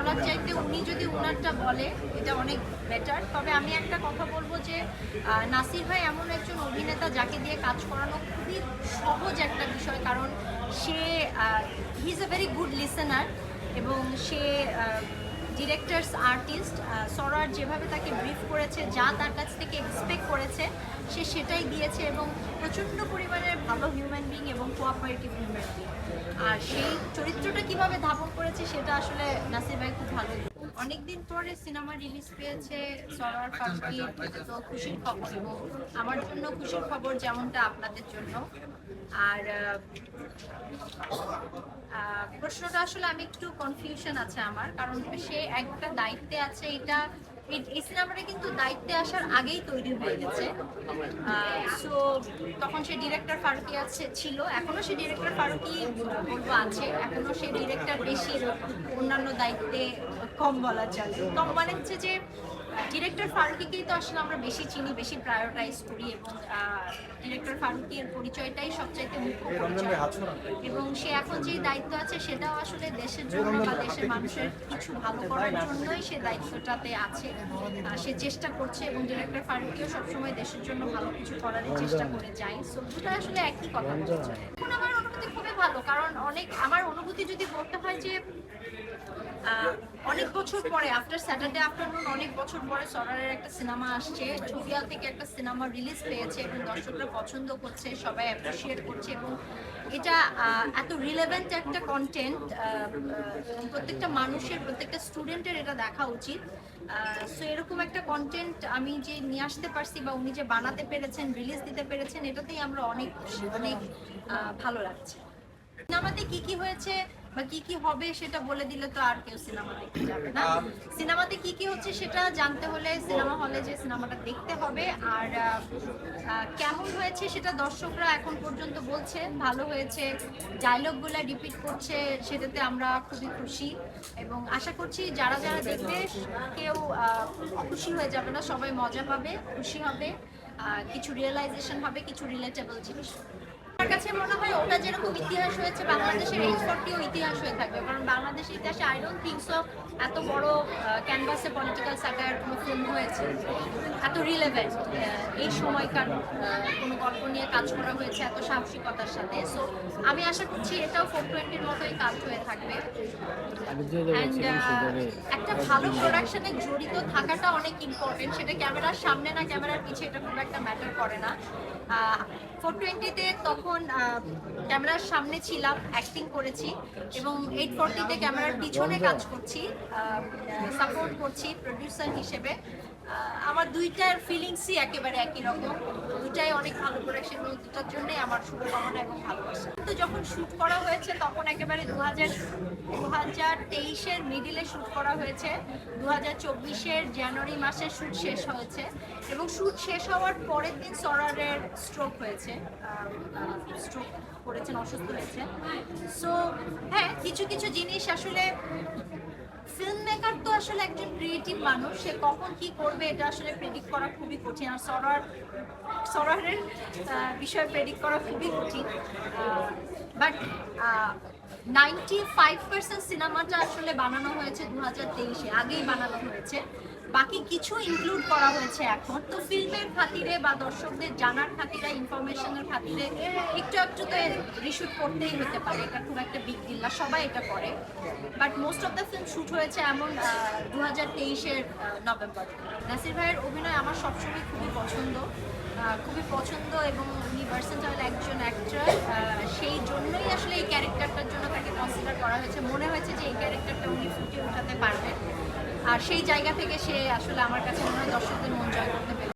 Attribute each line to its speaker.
Speaker 1: বলার চাইতে উনি যদি ওনারটা বলে, এটা অনেক বেটার তবে আমি একটা কথা বলব যে নাসির ভাই এমন একজন অভিনেতা যাকে দিয়ে কাজ করানো খুবই সহজ একটা বিষয়, কারণ সে he is a very good listener এবং সে ডিরেক্টার্স আর্টিস্ট সরার যেভাবে তাকে ব্রিফ করেছে, যা তার কাছ থেকে এক্সপেক্ট করেছে, সে সেটাই দিয়েছে এবং প্রচণ্ড পরিমাণের ভালো হিউম্যান বিং এবং কোঅপারেটিভ হিউম্যান বিং আর সেই চরিত্রটা কীভাবে ধাপন করেছে সেটা আসলে নাসির ভাই খুব ভালো অনেকদিন পরে সিনেমা রিলিজ পেয়েছে সরার ফাঁকি তো খুশির খবর। আমার জন্য খুশির খবর যেমনটা আপনাদের জন্য। আর প্রশ্নটা আসলে আমি একটু কনফিউশন আছে আমার, কারণ সে একটা দায়িত্বে আছে, এটা এই- সিনেমাটা কিন্তু দায়িত্বে আসার আগেই তৈরি হয়ে গেছে। সো তখন সে ডিরেক্টর ফারুকি আছে, ছিল। এখনও সে ডিরেক্টর ফারুকি বলব আছে। এখনও সে ডিরেক্টর বেশি। অন্যান্য দায়িত্বে কম বলা চলে। কম মানে হচ্ছে যে ডিরেক্টর ফারুকিকেই তো আসলে আমরা বেশি চিনি বেশি প্রায়োরিটাইজ করি এবং ডিরেক্টর ফারুকির পরিচয়টাই সবচাইতে মুখ্য পরিচয়। এবং সে এখন যে দায়িত্ব আছে সেটাও আসলে দেশের জন্য বা দেশের মানুষের কিছু ভালো করার জন্যই সে দায়িত্বটাতে আছে। সে চেষ্টা করছে এবং ডিরেক্টর ফারুকিও সবসময় দেশের জন্য ভালো কিছু করার চেষ্টা করে যায়। সো দুটো আসলে একই কথা বলতে চলে। এখন আমার অনুভূতি খুবই ভালো কারণ অনেক আমার অনুভূতি যদি বলতে হয় যে অনেক বছর পরে আফটার স্যাটারডে আফটারনুন অনেক বছর পরে সরারের একটা সিনেমা আসছে। ছবিয়া থেকে একটা সিনেমা রিলিজ পেয়েছে এবং দর্শকরা পছন্দ করছে, সবাই অ্যাপ্রিসিয়েট করছে এবং এটা এত রিলেভেন্ট একটা কন্টেন্ট প্রত্যেকটা মানুষের, প্রত্যেকটা স্টুডেন্টের এটা দেখা উচিত। সো এরকম একটা কন্টেন্ট আমি যে নিয়ে আসতে পারছি বা উনি যে বানাতে পেরেছেন রিলিজ দিতে পেরেছেন, এটাতেই আমরা অনেক অনেক ভালো লাগছে। সিনেমাতে কি কি হয়েছে? বা কি কি হবে সেটা বলে দিলে তো আর কেউ সিনেমা দেখতে যাবে না। সিনেমাতে কি কি হচ্ছে সেটা জানতে হলে সিনেমা হলে যে সিনেমাটা দেখতে হবে আর কেমন হয়েছে সেটা দর্শকরা এখন পর্যন্ত বলছে ভালো হয়েছে ডায়লগগুলো রিপিট করছে সেটাতে আমরা খুবই খুশি। এবং আশা করছি যারা যারা দেখবে কেউ খুশি হয়ে যাবে না সবাই মজা পাবে খুশি হবে কিছু রিয়েলাইজেশন হবে কিছু রিলেটেবল জিনিস আমার কাছে মনে হয় ওটা যেরকম ইতিহাস হয়েছে বাংলাদেশের এই স্পটটিও ইতিহাস হয়ে থাকবে। কারণ বাংলাদেশের ইতিহাসে আই ডোন্ট থিঙ্ক সো এত বড় ক্যানভাসে পলিটিক্যাল সাকার কোনো ফিল্ম হয়েছে এত রিলেভেন্ট এই সময়কার কোনো গল্প নিয়ে কাজ করা হয়েছে এত সাহসিকতার সাথে। সো আমি আশা করছি এটাও ফোর টোয়েন্টির মতোই কাজ হয়ে থাকবে। একটা ভালো প্রোডাকশনে জড়িত থাকাটা অনেক ইম্পর্টেন্ট সেটা ক্যামেরার সামনে না ক্যামেরার পিছে এটা খুব একটা ম্যাটার করে না। ফোর টোয়েন্টিতে তখন আহ, ক্যামেরার সামনে ছিলাম অ্যাক্টিং করেছি এবং এইট ফোরটিতে ক্যামেরার পিছনে কাজ করছি সাপোর্ট করছি প্রডিউসার হিসেবে। আমার দুইটার ফিলিংসই একেবারে একই রকম। দুটাই অনেক ভালো প্রোডাকশন এবং দুটার জন্যই আমার শুভকামনা এবং ভালোবাসা। কিন্তু যখন শ্যুট করা হয়েছে, তখন একেবারে দু হাজার দু হাজার তেইশের মিডিলে শ্যুট করা হয়েছে। দু হাজার চব্বিশের জানুয়ারি মাসে শ্যুট শেষ হয়েছে। এবং শ্যুট শেষ হওয়ার পরের দিন সরারের স্ট্রোক হয়েছে। স্ট্রোক করেছেন, অসুস্থ হয়েছে সো হ্যাঁ কিছু কিছু জিনিস আসলে ফিল্ম মেকার তো আসলে একজন ক্রিয়েটিভ মানুষ, সে কখন কি করবে এটা আসলে প্রেডিক্ট করা খুবই কঠিন। আর সরার সরারের বিষয়ে প্রেডিক্ট করা খুবই কঠিন। বাট নাইনটি ফাইভ পার্সেন্ট সিনেমাটা আসলে বানানো হয়েছে দু হাজার তেইশে, আগেই বানানো হয়েছে। বাকি কিছু ইনক্লুড করা হয়েছে এখন। তো ফিল্মের খাতিরে বা দর্শকদের জানার খাতিরে ইনফরমেশনের খাতিরে একটু একটু তো রিশুট করতেই হতে পারে। এটা খুব একটা বিগ ডিল না, সবাই এটা করে। But most of the film shoot হয়েছে এমন দু হাজার তেইশের নভেম্বর। নাসির ভাইয়ের অভিনয় আমার সবসময় খুবই পছন্দ। খুবই পছন্দ এবং উনি ভার্সেন্টাইল একজন অ্যাক্টর সেই জন্যই আসলে এই ক্যারেক্টারটার জন্য তাকে কনসিডার করা হয়েছে। মনে হয়েছে যে এই ক্যারেক্টারটা উনি ফুটিয়ে উঠাতে পারবেন। আর সেই জায়গা থেকে সে আসলে আমার কাছে মনে হয় দর্শকদের মন জয় করতে